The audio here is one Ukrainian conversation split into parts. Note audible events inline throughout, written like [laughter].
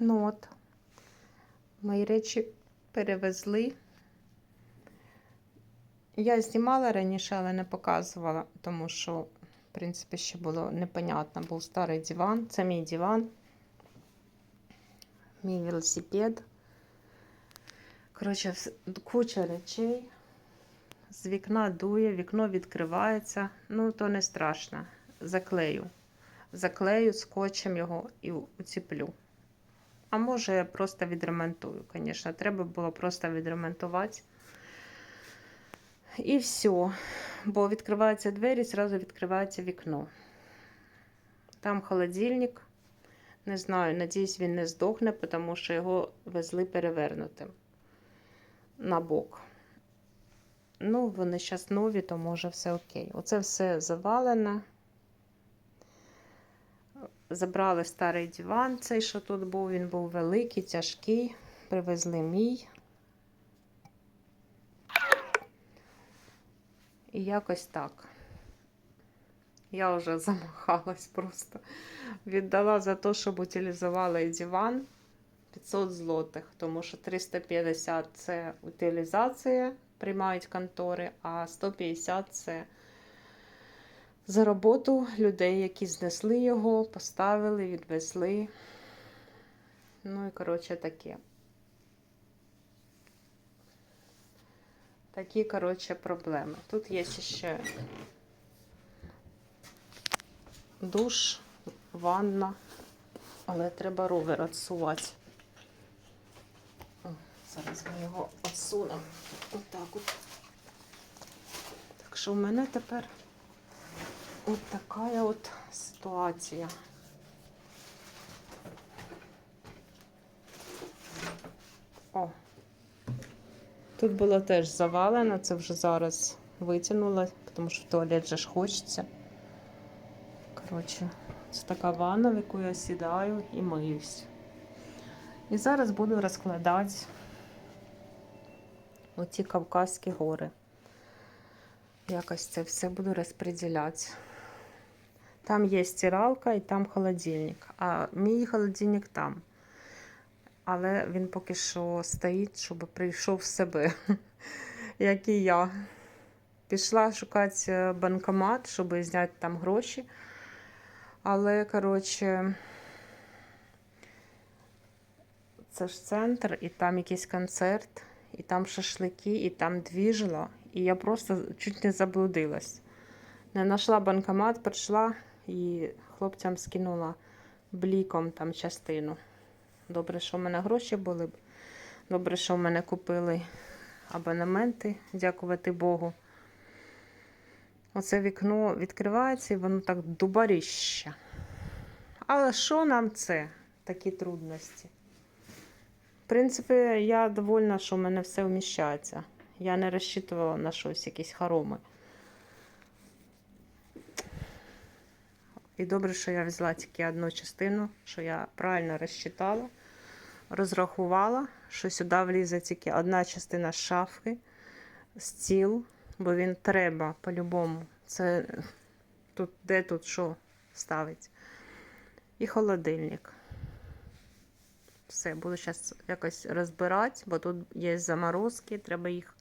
Ну от, мої речі перевезли. Я знімала раніше, але не показувала, тому що, в принципі, ще було непонятно. Був старий диван. Це мій диван, мій велосипед. Коротше, куча речей. З вікна дує, вікно відкривається. Ну, то не страшно. Заклею. Заклею скотчем його і уціплю. А може, я просто відремонтую, звісно. Треба було просто відремонтувати. І все. Бо відкриваються двері, зразу відкривається вікно. Там холодильник. Не знаю, надіюсь, він не здохне, тому що його везли перевернутим на бок. Ну, вони зараз нові, то може все окей. Оце все завалене. Забрали старий диван, цей, що тут був, він був великий, тяжкий. Привезли мій. І якось так. Я вже [laughs] замахалась просто. Віддала за те, щоб утилізували диван 500 злотих, тому що 350 це утилізація, приймають контори, а 150 це за роботу людей, які знесли його, поставили, відвезли. Ну і, коротше, таке. Такі, коротше, проблеми. Тут є ще душ, ванна, але треба ровер відсувати. Зараз ми його відсунемо. Отак от. Так що в мене тепер от така от ситуація. О. Тут було теж завалено, це вже зараз витягнула, тому що в туалет же ж хочеться. Коротше, це така ванна, в яку я сідаю і миюсь. І зараз буду розкладати оці Кавказькі гори. Якось це все буду розподіляти. Там є стиралка і там холодильник. А мій холодильник там. Але він поки що стоїть, щоб прийшов в себе, [laughs] як і я. Пішла шукати банкомат, щоб зняти там гроші. Але, коротше, це ж центр, і там якийсь концерт, і там шашлики, і там двіжило. І я просто чуть не заблудилась. Не знайшла банкомат, прийшла і хлопцям скинула бліком там частину. Добре, що в мене гроші були. Добре, що в мене купили абонементи, дякувати Богу. Оце вікно відкривається і воно так дубаріще. Але що нам це? Такі трудності? В принципі, я довольна, що в мене все вміщається. Я не розчитувала на щось, якісь хороми. І добре, що я взяла тільки одну частину, що я правильно розчитала, розрахувала, що сюди влізе тільки одна частина шафки, стіл, бо він треба по-любому. Це тут, де тут що ставить. І холодильник. Все, буду зараз якось розбирати, бо тут є заморозки, треба їх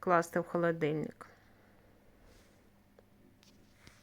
класти в холодильник.